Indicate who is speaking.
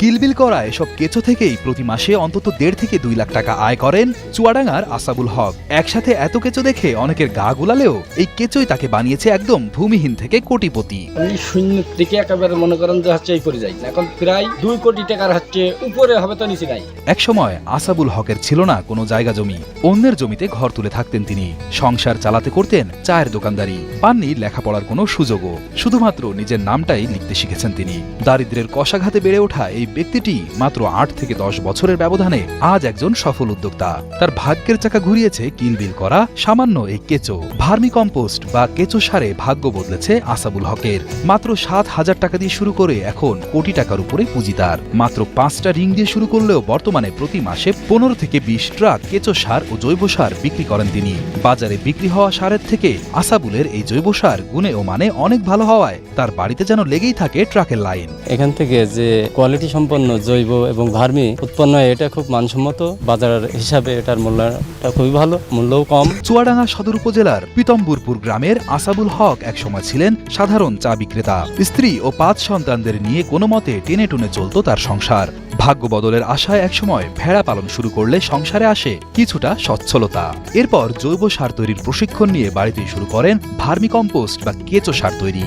Speaker 1: কিলবিল করা এসব কেঁচো থেকেই প্রতি মাসে অন্তত দেড় থেকে দুই লাখ টাকা আয় করেন চুয়াডাঙ্গার আসাবুল হক। একসাথে এত কেঁচো দেখে অনেকের গা গুলালেও এই কেঁচোই তাকে বানিয়েছে একদম ভূমিহীন থেকে কোটিপতি।
Speaker 2: আমি শূন্য থেকে একেবারে মনে করেন যে হচ্ছে এই করে যাই এখন প্রায় দুই কোটি টাকার হচ্ছে উপরে হবে তো নিচে নাই।
Speaker 1: একসময় আসাবুল হকের ছিল না কোনো জায়গা জমি অন্যের জমিতে ঘর তুলে থাকতেন তিনি। সংসার চালাতে করতেন চায়ের দোকানদারি পাননি লেখাপড়ার কোনো সুযোগও। শুধুমাত্র নিজের নামটাই লিখতে শিখেছেন তিনি। দারিদ্রের কষাঘাতে বেড়ে ওঠা এই ব্যক্তিটি মাত্র আট থেকে দশ বছরের ব্যবধানে আজ একজন সফল উদ্যোক্তা। তার ভাগ্যের চাকা ঘুরিয়েছে কিনবিল করা সামান্য এই কেঁচো। ভার্মি কম্পোস্ট বা কেঁচো সারে ভাগ্য বদলেছে আসাবুল হকের। মাত্র সাত হাজার টাকা দিয়ে শুরু করে এখন কোটি টাকার উপরে পুঁজি তার। মাত্র পাঁচটা রিং দিয়ে শুরু করলেও বর্তমানে প্রতি মাসে পনেরো থেকে বিশ ট্রাক কেঁচো সার ও জৈব সার বিক্রি করেন তিনি। বাজারে বিক্রি হওয়া সারের থেকে আসাবুলের এই জৈব সার গুণে ও মানে অনেক ভালো হওয়ায় তার বাড়িতে যেন লেগেই থাকে ট্রাকের লাইন।
Speaker 3: এখান থেকে যে কোয়ালিটি সম্পন্ন জৈব এবং ভার্মি উৎপন্ন, এটা খুব মানসম্মত। বাজার হিসাবে এটার মূল্যটা খুবই ভালো, মূল্যও কম।
Speaker 1: চুয়াডাঙ্গা সদর উপজেলার পিতম্বুরপুর গ্রামের আসাবুল হক একসময় ছিলেন সাধারণ চা বিক্রেতা। স্ত্রী ও পাঁচ সন্তানদের নিয়ে কোনো মতে টেনে টুনে চলত তার সংসার। ভাগ্য বদলের আশায় একসময় ভেড়া পালন শুরু করলে সংসারে আসে কিছুটা সচ্ছলতা। এরপর জৈব সার তৈরির প্রশিক্ষণ নিয়ে বাড়িতেই শুরু করেন ভার্মি কম্পোস্ট বা কেঁচো সার তৈরি।